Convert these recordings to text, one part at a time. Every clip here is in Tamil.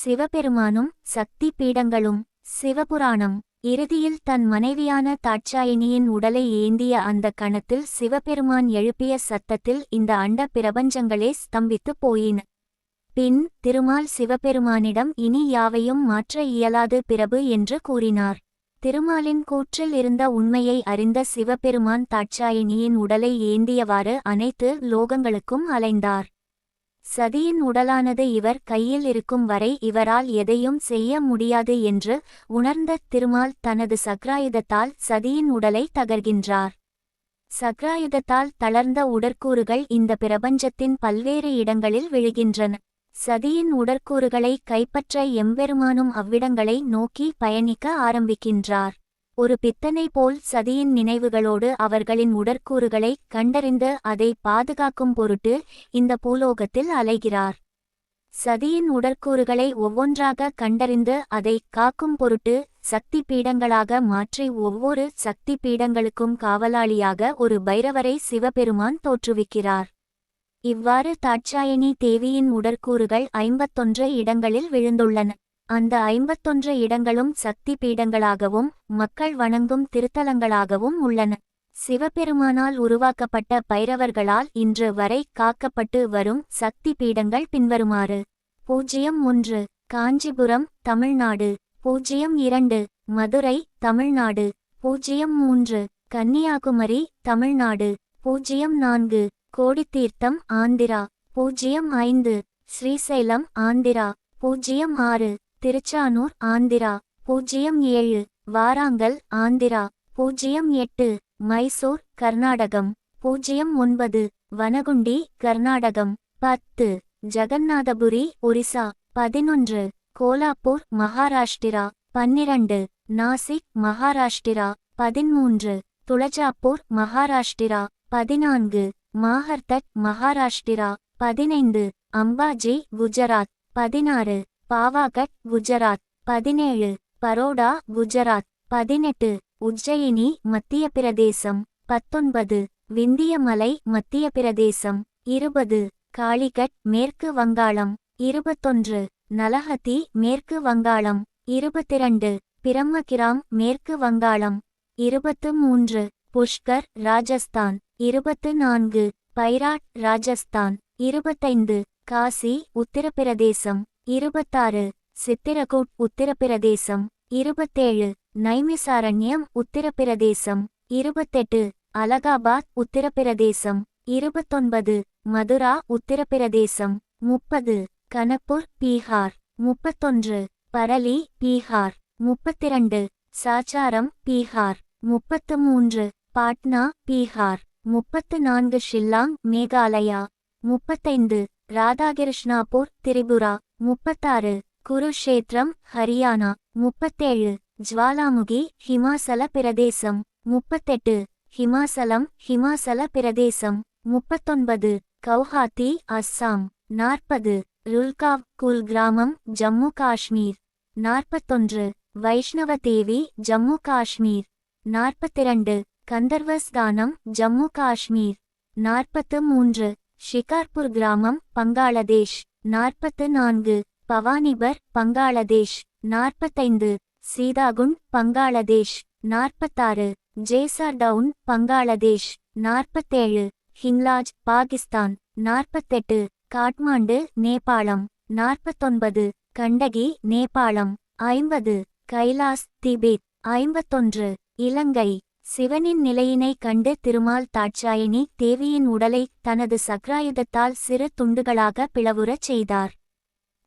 சிவபெருமானும் சக்தி பீடங்களும் சிவபுராணம். இறுதியில் தன் மனைவியான தாட்சாயினியின் உடலை ஏந்திய அந்த கணத்தில் சிவபெருமான் எழுப்பிய சத்தத்தில் இந்த அண்ட பிரபஞ்சங்களே ஸ்தம்பித்துப் போயின. பின் திருமால் சிவபெருமானிடம் இனி யாவையும் மாற்ற இயலாது பிரபு என்று கூறினார். திருமாலின் கூற்றில் இருந்த உண்மையை அறிந்த சிவபெருமான் தாட்சாயினியின் உடலை ஏந்தியவாறு அனைத்து லோகங்களுக்கும் அலைந்தார். சதியின் உடலானது இவர் கையில் இருக்கும் வரை இவரால் எதையும் செய்ய முடியாது என்று உணர்ந்த திருமால் தனது சக்ராயுதத்தால் சதியின் உடலை தகர்கின்றார். சக்ராயுதத்தால் தளர்ந்த உடற்கூறுகள் இந்த பிரபஞ்சத்தின் பல்வேறு இடங்களில் விழுகின்றன. சதியின் உடற்கூறுகளை கைப்பற்ற எம்பெருமானும் அவ்விடங்களை நோக்கி பயணிக்க ஆரம்பிக்கின்றார். ஒரு பித்தனை போல் சதியின் நினைவுகளோடு அவர்களின் உடற்கூறுகளை கண்டறிந்து அதை பாதுகாக்கும் பொருட்டு இந்த பூலோகத்தில் அலைகிறார். சதியின் உடற்கூறுகளை ஒவ்வொன்றாக கண்டறிந்து அதை காக்கும் பொருட்டு சக்தி பீடங்களாக மாற்றி ஒவ்வொரு சக்தி பீடங்களுக்கும் காவலாளியாக ஒரு பைரவரை சிவபெருமான் தோற்றுவிக்கிறார். இவ்வாறு தாட்சாயணி தேவியின் உடற்கூறுகள் ஐம்பத்தொன்று இடங்களில் விழுந்துள்ளன. அந்த ஐம்பத்தொன்று இடங்களும் சக்தி பீடங்களாகவும் மக்கள் வணங்கும் திருத்தலங்களாகவும் உள்ளன. சிவபெருமானால் உருவாக்கப்பட்ட பைரவர்களால் இன்று வரை காக்கப்பட்டு வரும் சக்தி பீடங்கள் பின்வருமாறு. பூஜ்ஜியம் ஒன்று காஞ்சிபுரம் தமிழ்நாடு. பூஜ்ஜியம் இரண்டு மதுரை தமிழ்நாடு. பூஜ்ஜியம் மூன்று கன்னியாகுமரி தமிழ்நாடு. பூஜ்ஜியம் நான்கு கோடித்தீர்த்தம் ஆந்திரா. பூஜ்ஜியம் ஐந்து ஸ்ரீசைலம் ஆந்திரா. பூஜ்ஜியம் ஆறு திருச்சானூர் ஆந்திரா. பூஜ்ஜியம் ஏழு. வாராங்கல் ஆந்திரா. பூஜ்ஜியம் எட்டு. மைசூர் கர்நாடகம். பூஜ்ஜியம் ஒன்பது. வனகுண்டி கர்நாடகம். பத்து. ஜகநாதபுரி ஒரிசா. பதினொன்று. கோலாப்பூர் மகாராஷ்டிரா. பன்னிரண்டு. நாசிக் மகாராஷ்டிரா. பதிமூன்று. துளஜாப்பூர் மகாராஷ்டிரா. பதினான்கு. மாஹர்தட் மகாராஷ்டிரா. பதினைந்து. அம்பாஜி குஜராத். பதினாறு. பாவாகட் குஜராத் பதினேழு பரோடா குஜராத் பதினெட்டு உஜ்ஜயினி மத்திய பிரதேசம் பத்தொன்பது விந்தியமலை மத்திய பிரதேசம் இருபது காளிகட் மேற்கு வங்காளம் இருபத்தொன்று நலஹதி மேற்கு வங்காளம் இருபத்திரண்டு பிரம்மகிராம் மேற்கு வங்காளம் இருபத்து மூன்று புஷ்கர் ராஜஸ்தான் இருபத்து நான்கு பைராட் ராஜஸ்தான் இருபத்தைந்து காசி உத்தரப்பிரதேசம் இருபத்தாறு சித்திரகூட் உத்தரப்பிரதேசம் இருபத்தேழு நைமிசாரண்யம் உத்தரப்பிரதேசம் இருபத்தெட்டு அலகாபாத் உத்தரப்பிரதேசம் இருபத்தொன்பது மதுரா உத்தரப்பிரதேசம் முப்பது கனப்பூர் பீகார் முப்பத்தொன்று பரலி பீகார் முப்பத்திரண்டு சாச்சாரம் பீகார் முப்பத்து மூன்று பாட்னா பீகார் முப்பத்து நான்கு ஷில்லாங் மேகாலயா முப்பத்தைந்து ராதாகிருஷ்ணாபூர் திரிபுரா முப்பத்தாறு குருஷேத்திரம் ஹரியானா முப்பத்தேழு ஜுவாலாமுகி ஹிமாசல பிரதேசம் முப்பத்தெட்டு ஹிமாசலம் ஹிமாசல பிரதேசம் முப்பத்தொன்பது கவுஹாத்தி அஸ்ஸாம் நாற்பது ருல்காவ் குல் கிராமம் ஜம்மு காஷ்மீர் நாற்பத்தொன்று வைஷ்ணவ தேவி ஜம்மு காஷ்மீர் நாற்பத்திரண்டு கந்தர்வஸ்தானம் ஜம்மு காஷ்மீர் நாற்பத்து மூன்று ஷிகார்பூர் கிராமம் பங்காளதேஷ். நாற்பத்து நான்கு. பவானிபர் பங்காளதேஷ். நாற்பத்தைந்து. சீதாகுண்ட் பங்காளதேஷ். நாற்பத்தாறு. ஜேசார்டவுன் பங்காளதேஷ். நாற்பத்தேழு. ஹிங்லாஜ் பாகிஸ்தான். நாற்பத்தெட்டு. காட்மாண்டு நேபாளம். நாற்பத்தொன்பது. கண்டகி நேபாளம். ஐம்பது. கைலாஸ் திபெத். ஐம்பத்தொன்று. இலங்கை. சிவனின் நிலையினை கண்டு திருமால் தாட்சாயினி தேவியின் உடலை தனது சக்ராயுதத்தால் சிறு துண்டுகளாக பிளவுறச் செய்தார்.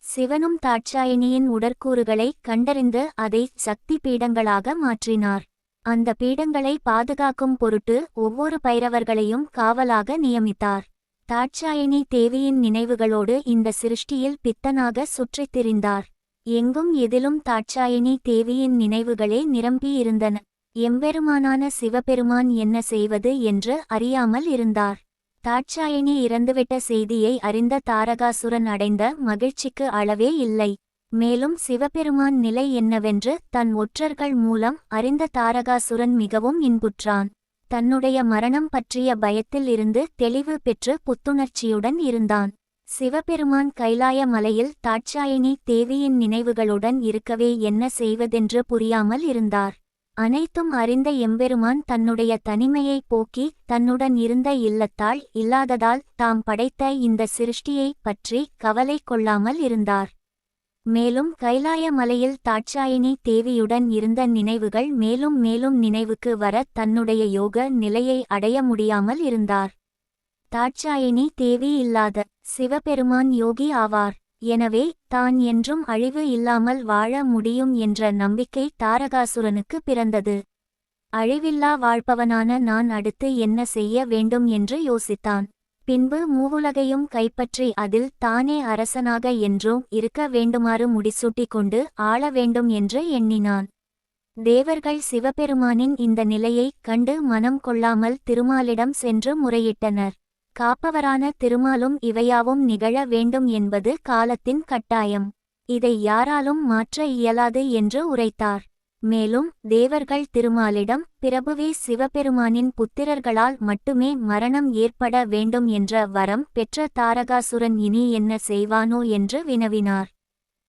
சிவனும் தாட்சாயினியின் உடற்கூறுகளை கண்டறிந்து அதை சக்தி பீடங்களாக மாற்றினார். அந்த பீடங்களை பாதுகாக்கும் பொருட்டு ஒவ்வொரு பைரவர்களையும் காவலாக நியமித்தார். தாட்சாயினி தேவியின் நினைவுகளோடு இந்த சிருஷ்டியில் பித்தனாக சுற்றித் திரிந்தார். எங்கும் எதிலும் தாட்சாயினி தேவியின் நினைவுகளே நிரம்பியிருந்தன. எம்பெருமானான சிவபெருமான் என்ன செய்வது என்று அறியாமல் இருந்தார். தாட்சாயினி இறந்துவிட்ட செய்தியை அறிந்த தாரகாசுரன் அடைந்த மகிழ்ச்சிக்கு அளவே இல்லை. மேலும் சிவபெருமான் நிலை என்னவென்று தன் ஒற்றர்கள் மூலம் அறிந்த தாரகாசுரன் மிகவும் இன்புற்றான். தன்னுடைய மரணம் பற்றிய பயத்தில் இருந்து தெளிவு பெற்று புத்துணர்ச்சியுடன் இருந்தான். சிவபெருமான் கைலாய மலையில் தாட்சாயினி தேவியின் நினைவுகளுடன் இருக்கவே என்ன செய்வதென்று புரியாமல் இருந்தார். அனைத்தும் அறிந்த எம்பெருமான் தன்னுடைய தனிமையை போக்கி தன்னுடன் இருந்த இல்லத்தாள் இல்லாததால் தாம் படைத்த இந்த சிருஷ்டியைப் பற்றி கவலை கொள்ளாமல் இருந்தார். மேலும் கைலாய மலையில் தாட்சாயினி தேவியுடன் இருந்த நினைவுகள் மேலும் மேலும் நினைவுக்கு வர தன்னுடைய யோக நிலையை அடைய முடியாமல் இருந்தார். தாட்சாயினி தேவி இல்லாத சிவபெருமான் யோகி ஆவார். எனவே தான் என்றும் அழிவு இல்லாமல் வாழ முடியும் என்ற நம்பிக்கை தாரகாசுரனுக்கு பிறந்தது. அழிவில்லா வாழ்பவனான நான் அடுத்து என்ன செய்ய வேண்டும் என்று யோசித்தான். பின்பு மூவுலகையும் கைப்பற்றி அதில் தானே அரசனாக என்றும் இருக்க வேண்டுமாறு முடிசூட்டிக் கொண்டு ஆள வேண்டும் என்று எண்ணினான். தேவர்கள் சிவபெருமானின் இந்த நிலையைக் கண்டு மனம் கொள்ளாமல் திருமாலிடம் சென்று முறையிட்டனர். காப்பவரான திருமாலும் இவையாவும் நிகழ வேண்டும் என்பது காலத்தின் கட்டாயம். இதை யாராலும் மாற்ற இயலாது என்று உரைத்தார். மேலும் தேவர்கள் திருமாலிடம் பிரபுவே சிவபெருமானின் புத்திரர்களால் மட்டுமே மரணம் ஏற்பட வேண்டும் என்ற வரம் பெற்ற தாரகாசுரன் இனி என்ன செய்வானோ என்று வினவினார்.